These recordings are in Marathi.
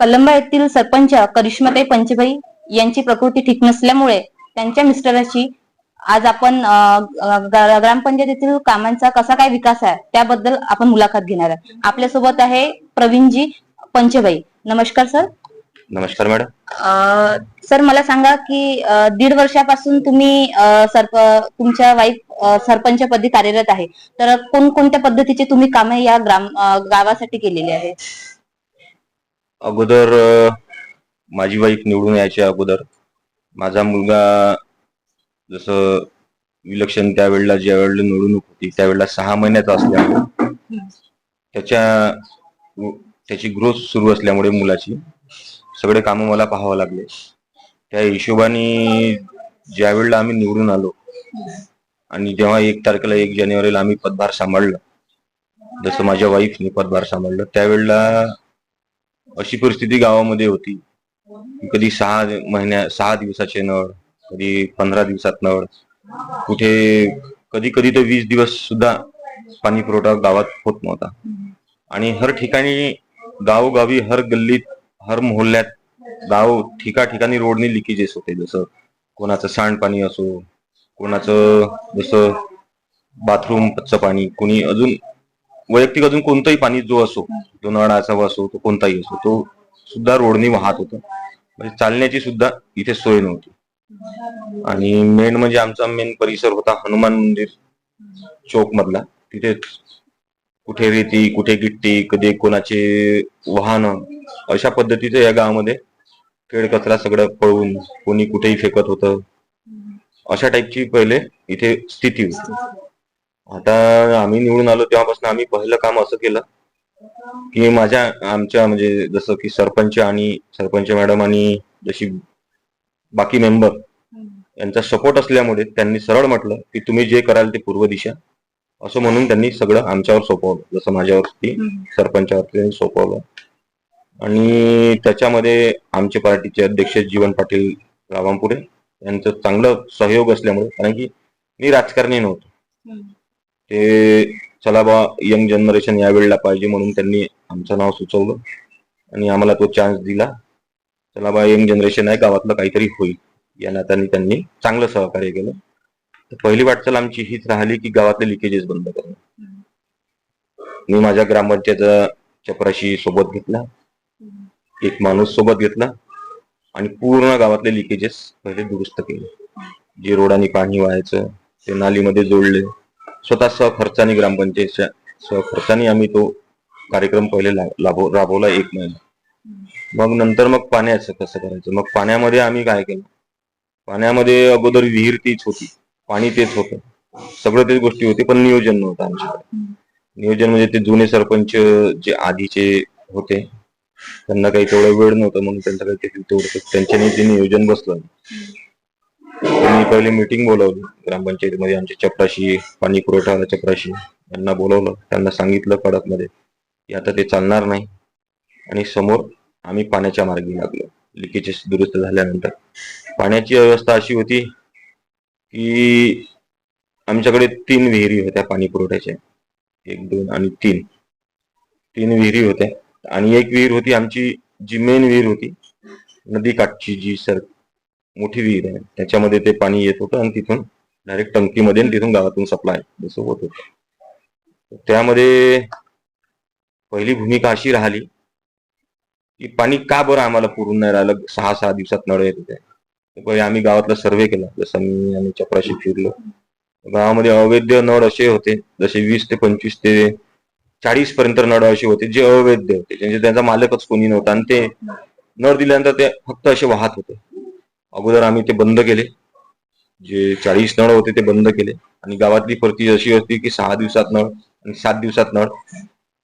कलंबा येथील सरपंच करिश्माताई पंचभाई यांची प्रकृती ठीक नसल्यामुळे त्यांच्या मिस्टरांची आज आपण ग्रामपंचायतीतील कामांचा कसा काय विकास आहे त्याबद्दल आपण मुलाखत घेणार आहे आपल्यासोबत आहे प्रवीणजी पंचभाई. नमस्कार सर. नमस्कार मॅडम. सर मला सांगा की दीड वर्षापासून तुम्ही सरप तुमच्या वाईफ सरपंच पदी कार्यरत आहे. तर कोणकोणत्या पद्धतीचे तुम्ही कामे या ग्राम गावासाठी केलेली आहे अगोदर माझी वाईफ निवडून यायच्या अगोदर माझा मुलगा जसं विलक्षण त्यावेळेला ज्या वेळेला निवडणूक होती त्यावेळेला सहा महिन्याचा असल्यामुळे त्याच्या त्याची ग्रोथ सुरू असल्यामुळे मुलाची सगळे कामं मला पाहावं लागले. त्या हिशोबाने ज्या वेळेला आम्ही निवडून आलो आणि जेव्हा एक तारखेला एक जानेवारीला आम्ही पदभार सांभाळलं जसं माझ्या वाईफने पदभार सांभाळलं त्यावेळेला अशी परिस्थिती गावामध्ये होती. कधी सहा महिन्या सहा दिवसाचे नळ कधी पंधरा दिवसात नळ. कुठे कधी कधी तर वीस दिवस सुद्धा पाणी पुरवठा गावात होत नव्हता. आणि हर ठिकाणी गावोगावी हर गल्लीत हर मोहल्ल्यात गाव ठिका ठिकाणी लिकेजेस होते. जसं कोणाचं सांडपाणी असो कोणाचं जसं बाथरूमचं पाणी कोणी अजून वैयक्तिक अजून कोणतंही पाणी जो असो तो नळाचा असो तो कोणताही असो तो सुद्धा रोडनी वाहत होता. म्हणजे चालण्याची सुद्धा इथे सोय नव्हती. आणि मेन म्हणजे आमचा मेन परिसर होता हनुमान मंदिर चौक मधला तिथे कुठे रेती कुठे गिट्टी कधी कोणाचे वाहन अशा पद्धतीचं या गावामध्ये खेळ कचरा सगळं पळून कोणी कुठेही फेकत होतं. अशा टाईपची पहिले इथे स्थिती होती. आता आम्ही निवडून आलो तेव्हापासून आम्ही पहिलं काम असं केलं की माझ्या आमच्या म्हणजे जसं की सरपंच आणि सरपंच मॅडम आणि जशी बाकी मेंबर यांचा सपोर्ट असल्यामुळे त्यांनी सरळ म्हटलं की तुम्ही जे कराल ते पूर्व दिशा. असं म्हणून त्यांनी सगळं आमच्यावर सोपवलं. जसं माझ्यावरती सरपंचावरती सोपवलं. आणि त्याच्यामध्ये आमचे पार्टीचे अध्यक्ष जीवन पाटील रावांपुरे यांचं चांगलं सहयोग असल्यामुळे कारण की मी राजकारणी नव्हतो. ते चला बा यंग जनरेशन या वेळेला पाहिजे म्हणून त्यांनी आमचं नाव सुचवलं आणि आम्हाला तो चान्स दिला. चला बा यंग जनरेशन आहे गावातलं काहीतरी होईल. या नात्याने त्यांनी चांगलं सहकार्य केलं. तर पहिली वाटचाल आमची हीच राहिली की गावातले लिकेजेस बंद करणं. मी माझ्या ग्रामपंचायतचा चपराशी सोबत घेतला. एक माणूस सोबत घेतला आणि पूर्ण गावातले लिकेजेस पहिले दुरुस्त केले. जे रोडाने पाणी व्हायचं ते नालीमध्ये जोडले. स्वतः सहखर्चाने ग्रामपंचायतच्या सहखर्चाने आम्ही तो कार्यक्रम पहिले लाभो- राबवला एक महिना. मग नंतर मग पाण्याचं कसं करायचं. मग पाण्यामध्ये आम्ही काय केलं? पाण्यामध्ये अगोदर विहीर तीच होती. पाणी तेच होतं. सगळं तेच गोष्टी होती पण नियोजन नव्हतं आमच्याकडे. नियोजन म्हणजे ते जुने सरपंच जे आधीचे होते त्यांना काही तेवढा वेळ नव्हता म्हणून त्यांचं काही तेवढं त्यांच्यानी ते नियोजन बसलं. पहिली मीटिंग बोलावली. ग्रामपंचायतीमध्ये आमच्या चपराशी पाणी पुरवठा चपराशी यांना बोलवलं. त्यांना सांगितलं कडकमध्ये की आता ते चालणार नाही. आणि समोर आम्ही पाण्याच्या मार्गी लागलो. लिकेजेस दुरुस्त झाल्यानंतर. पाण्याची व्यवस्था अशी होती की आमच्याकडे तीन विहिरी होत्या पाणी पुरवठ्याच्या. एक दोन आणि तीन. तीन विहिरी होत्या. आणि एक विहीर होती आमची जी मेन विहीर होती नदी काठची जी सर मोठी विहीर आहे. त्याच्यामध्ये ते पाणी येत होतं आणि तिथून डायरेक्ट टंकीमध्ये तिथून गावातून सप्लाय जसं होत होतं. त्यामध्ये पहिली भूमिका अशी राहिली की पाणी का बरं आम्हाला पुरून नाही राहिलं? सहा सहा दिवसात नळ येत होते. पहिले आम्ही गावातला सर्वे केला. जसं मी आम्ही चपराशी फिरलो. गावामध्ये अवैध नळ असे होते. जसे वीस ते पंचवीस ते चाळीस पर्यंत नळ असे होते जे अवैध होते. म्हणजे त्यांचा मालकच कोणी नव्हता. आणि ते नळ दिल्यानंतर ते फक्त असे वाहत होते. अगोदर आम्ही ते बंद केले. जे चाळीस नळ होते ते बंद केले. आणि गावातली परिस्थिती अशी होती की सहा दिवसात नळ आणि सात दिवसात नळ.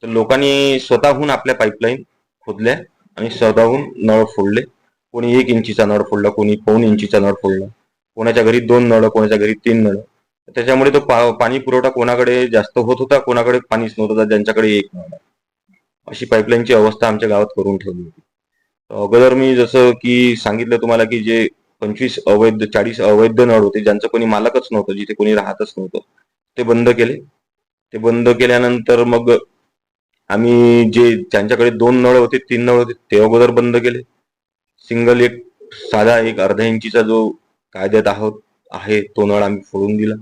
तर लोकांनी स्वतःहून आपल्या पाईपलाईन खोदल्या आणि स्वतःहून नळ फोडले. कोणी एक इंचीचा नळ फोडला कोणी पाऊन इंचीचा नळ फोडला. कोणाच्या घरी दोन नळ कोणाच्या घरी तीन नळ. त्याच्यामुळे तो पा- पाणी पुरवठा कोणाकडे जास्त होत होता कोणाकडे पाणीच नव्हतं ज्यांच्याकडे एक नळ. अशी पाईपलाईनची अवस्था आमच्या गावात करून ठेवली होती. अगोदर मी जसं की सांगितलं तुम्हाला की जे पंचवीस अवैध चाळीस अवैध नळ होते ज्यांचं कोणी मालकच नव्हतं जिथे कोणी राहतच नव्हतं. ते बंद केले. ते बंद केल्यानंतर मग आम्ही जे ज्यांच्याकडे दोन नळ होते तीन नळ होते ते अगोदर बंद केले. सिंगल एक साधा एक अर्धा इंचीचा जो कायद्यात आहोत आहे तो नळ आम्ही फोडून दिला.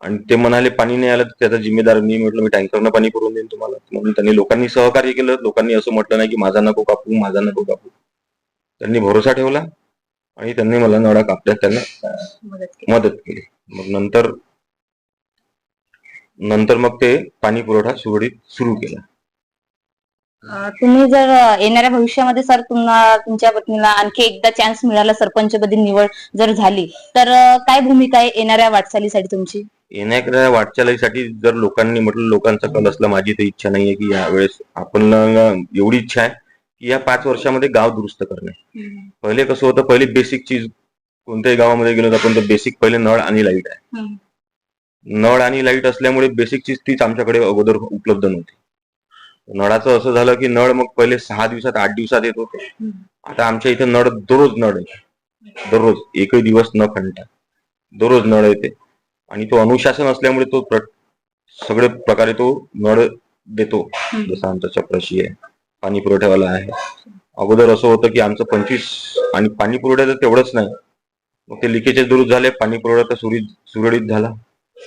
आणि ते म्हणाले पाणी नाही आलं तर त्याचा जिम्मेदार मी. म्हटलं मी टँकरनं पाणी करून देईन तुम्हाला. म्हणून त्यांनी लोकांनी सहकार्य केलं. लोकांनी असं म्हटलं नाही की माझा नको कापू माझा नको कापू. त्यांनी भरोसा ठेवला. आणि त्यांनी मला नळा कापण्यात त्यांना मदत केली. मग नंतर नंतर मग ते पाणी पुरवठा सुरळीत सुरू केला. तुम्ही जर येणाऱ्या भविष्यामध्ये सर तुम्हाला तुमच्या पत्नीला आणखी एकदा चान्स मिळाला सरपंचपदी निवड जर झाली तर काय भूमिका आहे येणाऱ्या वाटचालीसाठी तुमची? येण्याच्या वाटचालीसाठी जर लोकांनी म्हटलं लोकांचा कल असला माझी तर इच्छा नाहीये की यावेळेस आपण एवढी इच्छा आहे. या पाच वर्षामध्ये गाव दुरुस्त करणे. पहिले कसं होतं पहिले बेसिक चीज कोणत्याही गावामध्ये गेलो तर आपण तर बेसिक पहिले नळ आणि लाइट आहे. नळ आणि लाइट असल्यामुळे बेसिक चीज तीच आमच्याकडे अगोदर उपलब्ध नव्हती. नळाचं असं झालं की नळ मग पहिले सहा दिवसात आठ दिवसात येत होते. आता आमच्या इथे नळ दररोज नळ आहे दररोज एकही दिवस न खंडता. दररोज नळ येते. आणि तो अनुशासन असल्यामुळे तो सगळे प्रकारे तो नळ देतो. जसं आमचा चपराशी आहे. पाणी पुरवठ्यावाला आहे. अगोदर असं होतं की आमचं पंचवीस आणि पाणी पुरवठ्याचं तेवढंच नाही. मग ते लिकेजेस दुरुस्त झाले पाणी पुरवठा तर सुरळीत सुरळीत झाला.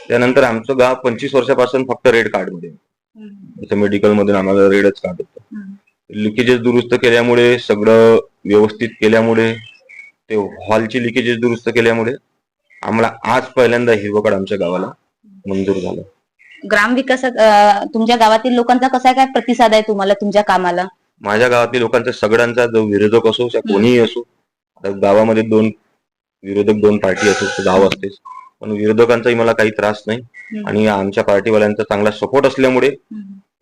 त्यानंतर आमचं गाव पंचवीस वर्षापासून फक्त रेड कार्डमध्ये जसं मेडिकल मधून आम्हाला रेडच कार्ड होतं. लिकेजेस दुरुस्त केल्यामुळे सगळं व्यवस्थित केल्यामुळे ते हॉलची लिकेजेस दुरुस्त केल्यामुळे आम्हाला आज पहिल्यांदा हिरवं कार्ड आमच्या गावाला मंजूर झालं. ग्रामविकासात अं, तुमच्या गावातील लोकांचा कसा काय प्रतिसाद आहे तुम्हाला तुमच्या कामाला? माझ्या गावातील लोकांचा सगळ्यांचा जो विरोधक असो कोणीही असो गावामध्ये दोन विरोधक दोन पार्टी असो गाव असतेच पण विरोधकांचाही मला काही त्रास नाही. आणि आमच्या पार्टीवाल्यांचा चांगला सपोर्ट असल्यामुळे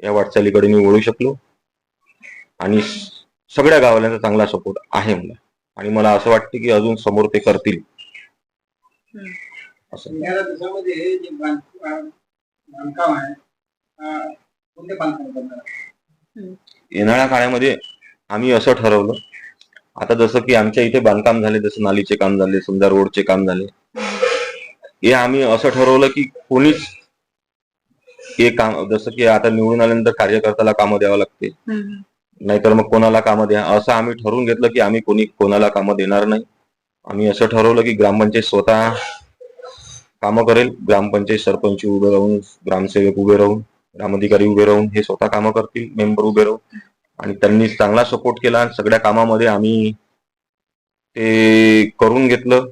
या वाटचालीकडे मी वळू शकलो. आणि सगळ्या गावाल्यांचा चांगला सपोर्ट आहे मला. आणि मला असं वाटतं की अजून समोर ते करतील. असं. येणाऱ्या बांधकाम आहे. कोणते बांधकाम करणार? येणाऱ्या काळामध्ये आम्ही असं ठरवलं. आता जसं की आमच्या इथे बांधकाम झाले जसं नालीचे काम झाले समजा रोडचे काम झाले. हे आम्ही असं ठरवलं की कोणीच हे काम जसं की आता निवडून आल्यानंतर कार्यकर्त्याला कामं द्यावं लागते नाहीतर मग कोणाला कामं द्या असं आम्ही ठरवून घेतलं की आम्ही कोणी कोणाला कामं देणार नाही. आम्ही असं ठरवलं की ग्रामपंचायत स्वतः कामं करेल. ग्रामपंचायत सरपंच उभे राहून ग्रामसेवक उभे राहून ग्रामाधिकारी उभे राहून हे स्वतः कामं करतील मेंबर उभे राहून. आणि त्यांनी चांगला सपोर्ट केला आणि सगळ्या कामामध्ये आम्ही ते करून घेतलं.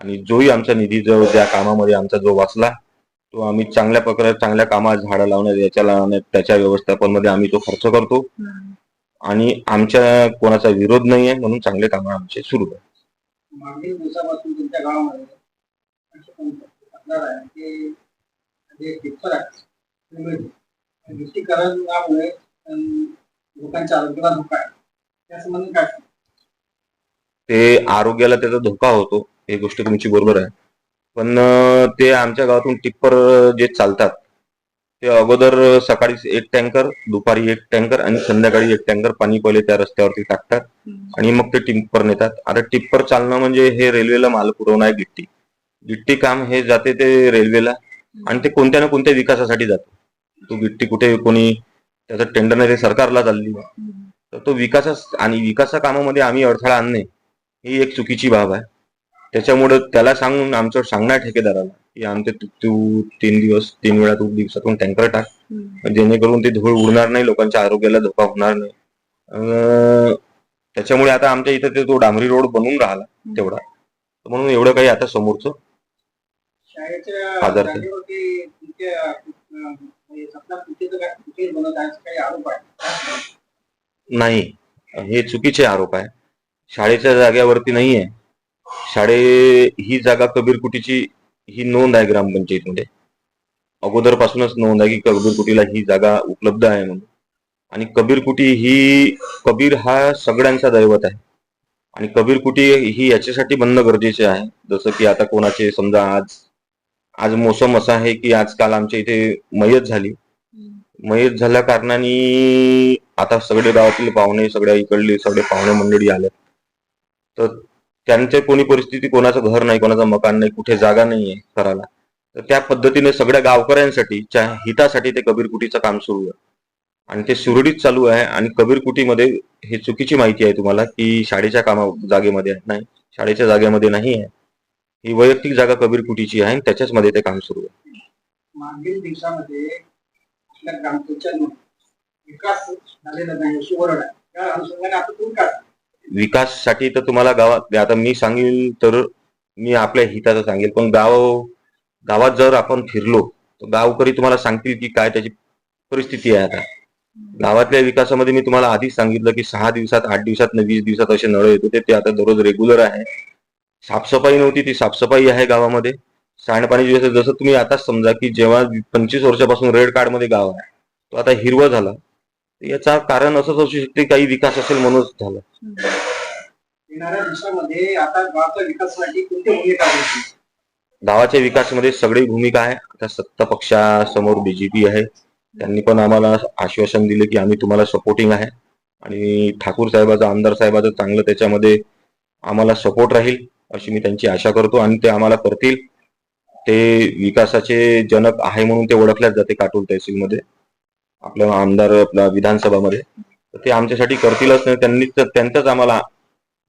आणि जोही आमचा निधी जो त्या कामामध्ये आमचा जो वाचला तो आम्ही चांगल्या प्रकारे चांगल्या कामात झाडं लावण्यात याच्या लावण्यात त्याच्या व्यवस्थापनमध्ये आम्ही तो खर्च करतो. आणि आमच्या कोणाचा विरोध नाही आहे म्हणून चांगले कामं आमचे सुरू आहे मागील दिवसापासून तुमच्या गावामध्ये असे कोणते तक्रार आहे टिप्पर आहे ते मिळते. अं, लोकांच्या आरोग्याला धोका आहे. काय? ते आरोग्याला त्याचा धोका होतो ही गोष्ट तुमची बरोबर आहे. पण ते आमच्या गावातून टिप्पर जे चालतात ते अगोदर सकाळी एक टँकर दुपारी एक टँकर आणि संध्याकाळी एक टँकर पाणी पहिले त्या रस्त्यावरती टाकतात. आणि मग ते टिप्पर नेतात. आता टिप्पर चालणं म्हणजे हे रेल्वेला माल पुरवणं आहे गिट्टी. गिट्टी काम हे जाते ते रेल्वेला आणि ते कोणत्या ना कोणत्या विकासासाठी जातो. तो गिट्टी कुठे कोणी त्याचं टेंडर नाही ते सरकारला चालली. तर तो विकासा आणि विकासा कामामध्ये आम्ही अडथळा आणणे ही एक चुकीची बाब आहे. त्याच्यामुळे त्याला सांगून आमचं सांगणार ठेकेदाराला की आमचे तू तीन दिवस तीन वेळा तू दिवसातून टँकर टाक. जेणेकरून ते धूळ उडणार नाही लोकांच्या आरोग्याला धोका होणार नाही. अं, त्याच्यामुळे आता आमच्या इथे ते तो डांबरी रोड बनून राहिला तेवढा. म्हणून एवढं काही आता समोरचं आहे. आहे आहे? नाही. हे चुकीचे आरोप आहे. शाळेच्या जागेवरती नाहीये. शाळे ही जागा कबीरकुटीची ही नोंद आहे ग्रामपंचायतीमध्ये. अगोदरपासूनच नोंद आहे की कबीरकुटीला ही जागा उपलब्ध आहे म्हणून. आणि कबीरकुटी ही कबीर हा सगळ्यांचा दैवत आहे. आणि कबीरकुटी ही याच्यासाठी बनणं गरजेचे आहे. जसं की आता कोणाचे समजा आज आज मोसम असा आहे की आजकाल आमच्या इथे मयत झाली. मयत झाल्या कारणाने आता सगळे गावातील पाहुणे सगळ्या इकडले सगळे पाहुणे मंडळी आले. तर त्यांच्या कोणी परिस्थिती कोणाचं घर नाही कोणाचं मकान नाही कुठे जागा नाही आहे करायला तर त्या पद्धतीने सगळ्या गावकऱ्यांसाठी हितासाठी ते कबीर कुटीचं काम सुरू आहे. आणि ते सुरळीत चालू आहे आणि कबीर कुटीमध्ये हे चुकीची माहिती आहे तुम्हाला की शाळेच्या कामा जागेमध्ये नाही शाळेच्या जागेमध्ये नाही आहे. ही वैयक्तिक जागा कबीर कुटीची आहे आणि त्याच्याच मध्ये ते काम सुरू आहे. मागील दिवसामध्ये आपल्या ग्रामपंचायत विकास झालेला नाही अशी ओरड आहे. त्या अनुषंगाने आता तुम्ही काय विकाससाठी तर तुम्हाला गावात आता मी सांगेन तर मी आपल्या हिताचं सांगेल पण गाव गावात जर आपण फिरलो तर गावकरी तुम्हाला सांगतील की काय त्याची परिस्थिती आहे आता. गावातल्या विकासामध्ये मी तुम्हाला आधीच सांगितलं की सहा दिवसात आठ दिवसात न वीस दिवसात असे नळ येत होते ते आता दररोज रेग्युलर आहे. साफसफाई नव्हती ती साफसफाई आहे गावामध्ये. सांडपाणी जसं जसं तुम्ही आताच समजा की जेव्हा पंचवीस वर्षापासून रेड कार्डमध्ये गाव आहे तो आता हिरवा झाला. याचा कारण असंच असू शकते काही विकास असेल म्हणूनच झालं. येणाऱ्या दिवसामध्ये आता गावाच्या विकासासाठी कोणती भूमिका घ्यायची गावाच्या विकासामध्ये सगळी भूमिका आहे. आता सत्ता पक्षासमोर बीजेपी आहे. त्यांनी पण आम्हाला आश्वासन दिले की आम्ही तुम्हाला सपोर्टिंग आहे. आणि ठाकूर साहेबाचं आमदार साहेबाचं चांगलं त्याच्यामध्ये आम्हाला सपोर्ट राहील. अशी मी त्यांची आशा करतो आणि ते आम्हाला करतील. ते विकासाचे जनक आहे म्हणून ते ओळखल्याच जाते काटोल तहसीलमध्ये. आपल्या आमदार आपल्या विधानसभामध्ये. ते आमच्यासाठी करतीलच नाही त्यांनी त्यांचंच आम्हाला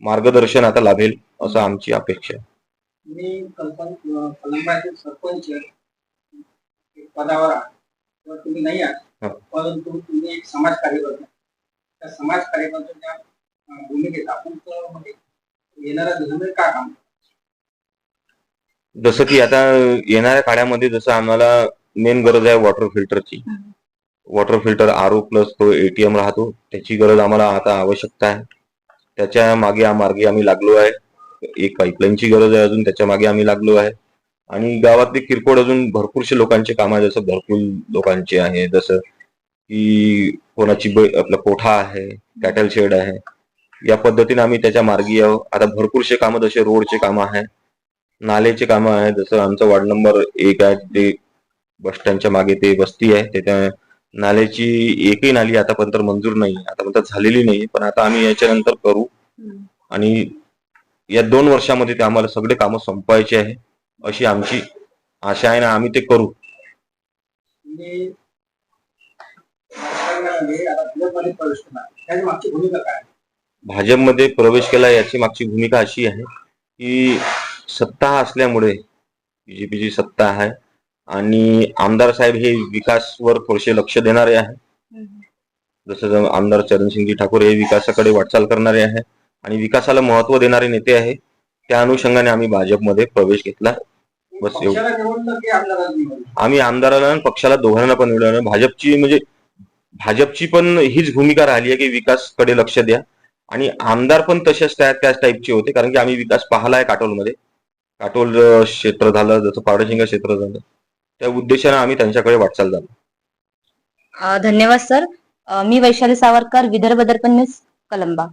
मार्गदर्शन आता लाभेल असं आमची अपेक्षा आहे. कल्पन कलंबाचे सरपंच पदावर आहात तुम्ही नाही आहात. परंतु तुम्ही एक समाज कार्यकर्ता त्या समाज कार्यकर्त्याच्या भूमिकेत आपण येणाऱ्या दिवसामध्ये काय काम? जसं की आता येणाऱ्या काळामध्ये जसं आम्हाला मेन गरज आहे वॉटर फिल्टरची. Water filter R O plus तो एटीएम राहतो. त्याची गरज आम्हाला आता आवश्यकता आहे. त्याच्यामागे मार्गे आम्ही लागलो आहे. एक पाईपलाईनची गरज आहे अजून त्याच्यामागे आम्ही लागलो आहे. आणि गावातले किरकोळ अजून भरपूरशे लोकांचे काम आहे जसं घरकुल लोकांचे आहे जसं की कोणाची ब- आपला कोठा आहे कॅटल शेड आहे. या पद्धतीने आम्ही त्याच्या मार्गी आहोत. आता भरपूरशे कामं जसे रोडचे कामं आहे नालेचे कामं आहे जसं आमचा वार्ड नंबर एक आहे ते बस स्टँडच्या मागे ते वस्ती आहे त्याच्या नाल्याची एकही नाली आतापर्यंत मंजूर नाही आतापर्यंत झालेली नाही पण आता आम्ही याच्यानंतर करू. आणि या दोन वर्षामध्ये ते आम्हाला सगळे कामं संपवायचे आहे अशी आमची आशा आहे ना आम्ही ते करू. मागची भूमिका काय भाजपमध्ये प्रवेश केला याची मागची भूमिका अशी आहे की सत्ता असल्यामुळे बीजेपीची सत्ता आहे आणि आमदार साहेब हे विकासवर थोडेसे लक्ष देणारे आहे. जसं आमदार चरणसिंगजी ठाकूर हे विकासाकडे वाटचाल करणारे आहे आणि विकासाला महत्त्व देणारे नेते आहे त्या अनुषंगाने आम्ही भाजपमध्ये प्रवेश घेतला. बस एवढं. आम्ही आमदाराला आणि पक्षाला दोघांना पण निवडलं भाजपची म्हणजे भाजपची पण हीच भूमिका राहिली आहे की विकासकडे लक्ष द्या. आणि आमदार पण तसेच त्या त्याच टाईपचे होते कारण की आम्ही विकास पाहिला आहे काटोलमध्ये. काटोल क्षेत्र झालं जसं पावडशिंगा क्षेत्र झालं. त्या उद्देशाने आम्ही त्यांच्याकडे वाटचाल झालो. धन्यवाद सर. मी वैशाली सावरकर विदर्भ दर्पण न्यूज कलंबा.